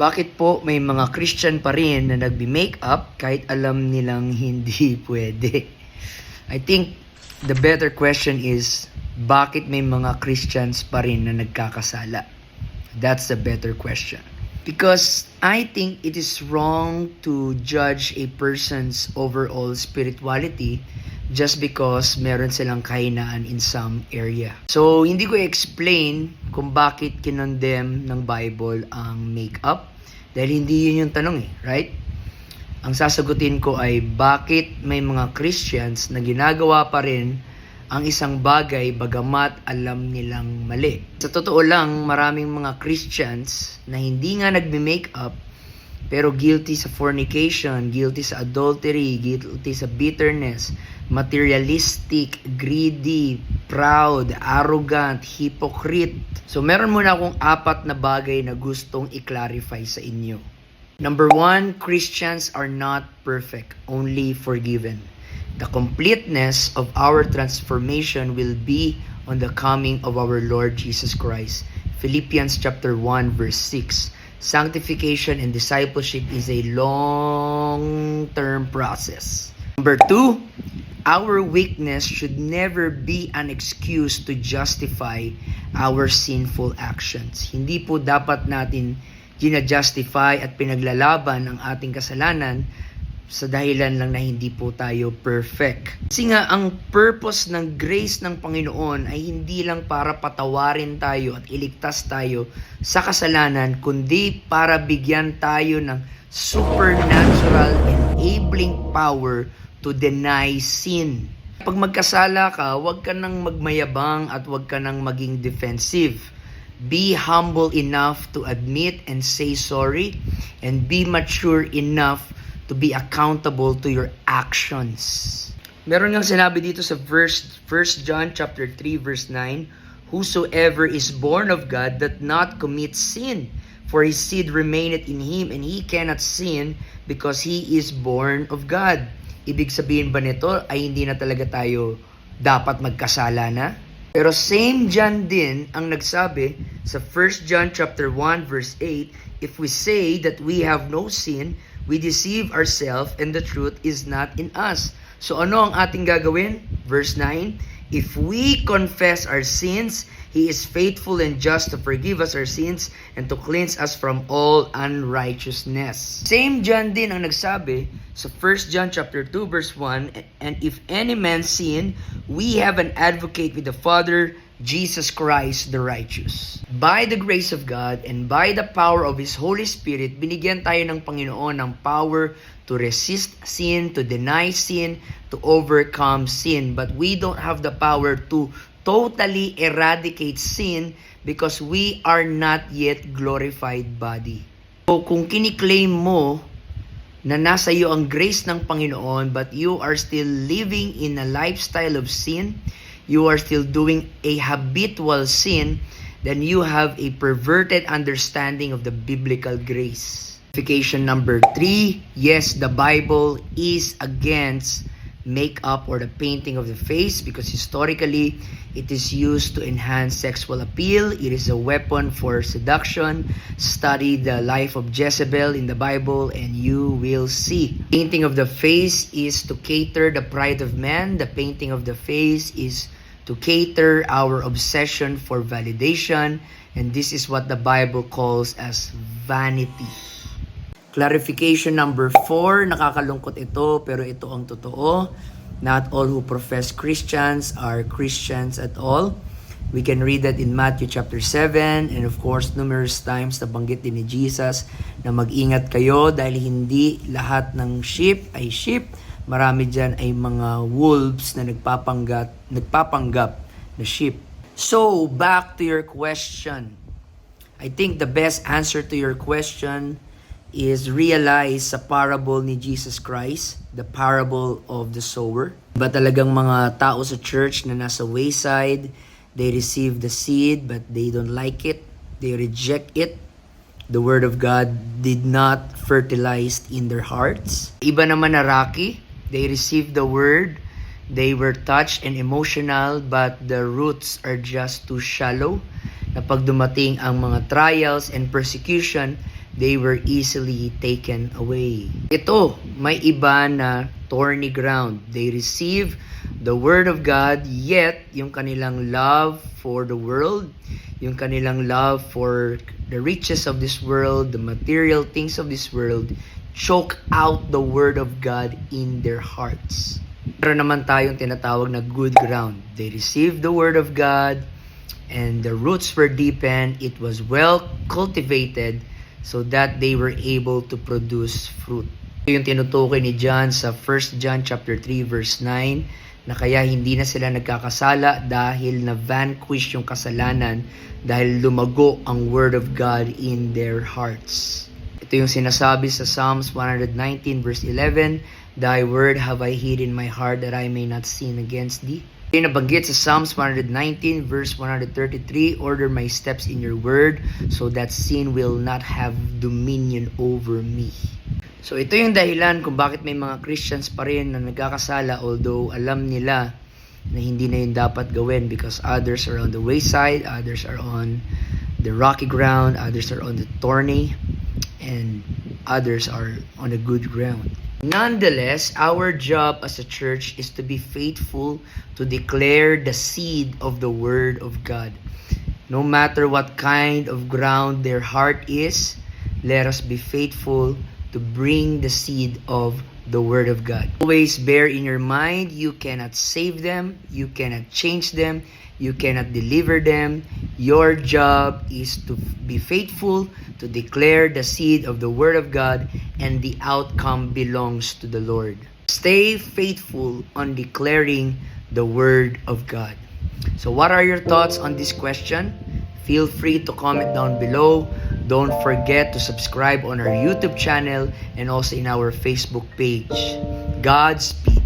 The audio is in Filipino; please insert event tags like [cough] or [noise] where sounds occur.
Bakit po may mga Christian pa rin na nagbi-makeup kahit alam nilang [laughs] hindi pwede? I think the better question is, bakit may mga Christians pa rin na nagkakasala? That's the better question. Because I think it is wrong to judge a person's overall spirituality just because meron silang kahinaan in some area. So, hindi ko explain kung bakit kinondemn ng Bible ang makeup dahil hindi yun yung tanong eh, right? Ang sasagutin ko ay bakit may mga Christians na ginagawa pa rin ang isang bagay bagamat alam nilang mali. Sa totoo lang, maraming mga Christians na hindi nga nagme-makeup pero guilty sa fornication, guilty sa adultery, guilty sa bitterness, materialistic, greedy, proud, arrogant, hypocrite. So meron muna akong apat na bagay na gustong i-clarify sa inyo. Number one, Christians are not perfect, only forgiven. The completeness of our transformation will be on the coming of our Lord Jesus Christ. Philippians chapter 1 verse 6. Sanctification and discipleship is a long-term process. Number two, our weakness should never be an excuse to justify our sinful actions. Hindi po dapat natin gina-justify at pinaglalaban ang ating kasalanan sa dahilan lang na hindi po tayo perfect. Kasi nga, ang purpose ng grace ng Panginoon ay hindi lang para patawarin tayo at iligtas tayo sa kasalanan, kundi para bigyan tayo ng supernatural enabling power to deny sin. Pag magkasala ka, huwag ka nang magmayabang at huwag ka nang maging defensive. Be humble enough to admit and say sorry and be mature enough to be accountable to your actions. Meron nga sinabi dito sa verse 1 John chapter 3 verse 9, whosoever is born of God doth not commit sin, for his seed remaineth in him and he cannot sin because he is born of God. Ibig sabihin ba nito ay hindi na talaga tayo dapat magkasala na? Pero same John din ang nagsabi sa 1 John chapter 1 verse 8, if we say that we have no sin, we deceive ourselves and the truth is not in us. So ano ang ating gagawin? Verse 9, if we confess our sins, He is faithful and just to forgive us our sins and to cleanse us from all unrighteousness. Same John din ang nagsabi sa 1 John chapter 2 verse 1, and if any man sin, we have an advocate with the Father, Jesus Christ the righteous. By the grace of God and by the power of His Holy Spirit, binigyan tayo ng Panginoon ng power to resist sin, to deny sin, to overcome sin. But we don't have the power to totally eradicate sin because we are not yet glorified body. So kung kiniklaim mo na nasa iyo ang grace ng Panginoon but you are still living in a lifestyle of sin, you are still doing a habitual sin, then you have a perverted understanding of the biblical grace. Clarification number three, yes, the Bible is against makeup or the painting of the face because historically it is used to enhance sexual appeal. It is a weapon for seduction. Study the life of Jezebel in the Bible and you will see. Painting of the face is to cater the pride of man. The painting of the face is to cater our obsession for validation and this is what the Bible calls as vanity. Clarification number four, nakakalungkot ito pero ito ang totoo. Not all who profess Christians are Christians at all. We can read that in Matthew chapter 7 and of course numerous times nabanggit din ni Jesus na mag-ingat kayo dahil hindi lahat ng sheep ay sheep. Marami dyan ay mga wolves na nagpapanggap, nagpapanggap na sheep. So, back to your question. I think the best answer to your question is realize sa parable ni Jesus Christ, the parable of the sower. Ba talagang mga tao sa church na nasa wayside, they receive the seed but they don't like it, they reject it. The word of God did not fertilize in their hearts. Iba naman na Rocky, they received the word, they were touched and emotional but the roots are just too shallow. Na pag dumating ang mga trials and persecution, they were easily taken away. Ito, may iba na thorny ground. They receive the word of God, yet yung kanilang love for the world, yung kanilang love for the riches of this world, the material things of this world, choke out the word of God in their hearts. Pero naman tayong tinatawag na good ground. They received the word of God, and the roots were deepened. It was well cultivated so that they were able to produce fruit. Ito yung tinutukoy ni John sa 1 John chapter 3 verse 9 na kaya hindi na sila nagkakasala dahil na vanquish yung kasalanan dahil lumago ang word of God in their hearts. Ito yung sinasabi sa Psalms 119 verse 11, Thy word have I hid in my heart that I may not sin against thee. Ito yung nabanggit sa Psalms 119 verse 133, Order my steps in your word so that sin will not have dominion over me. So ito yung dahilan kung bakit may mga Christians pa rin na nagkakasala although alam nila na hindi na yun dapat gawin because others are on the wayside, others are on the rocky ground, others are on the thorny, and others are on the good ground. Nonetheless, our job as a church is to be faithful to declare the seed of the Word of God. No matter what kind of ground their heart is, let us be faithful to bring the seed of the Word of God. Always bear in your mind you cannot save them, you cannot change them, you cannot deliver them. Your job is to be faithful to declare the seed of the Word of God, and the outcome belongs to the Lord. Stay faithful on declaring the Word of God. So, what are your thoughts on this question? Feel free to comment down below. Don't forget to subscribe on our YouTube channel and also in our Facebook page. Godspeed.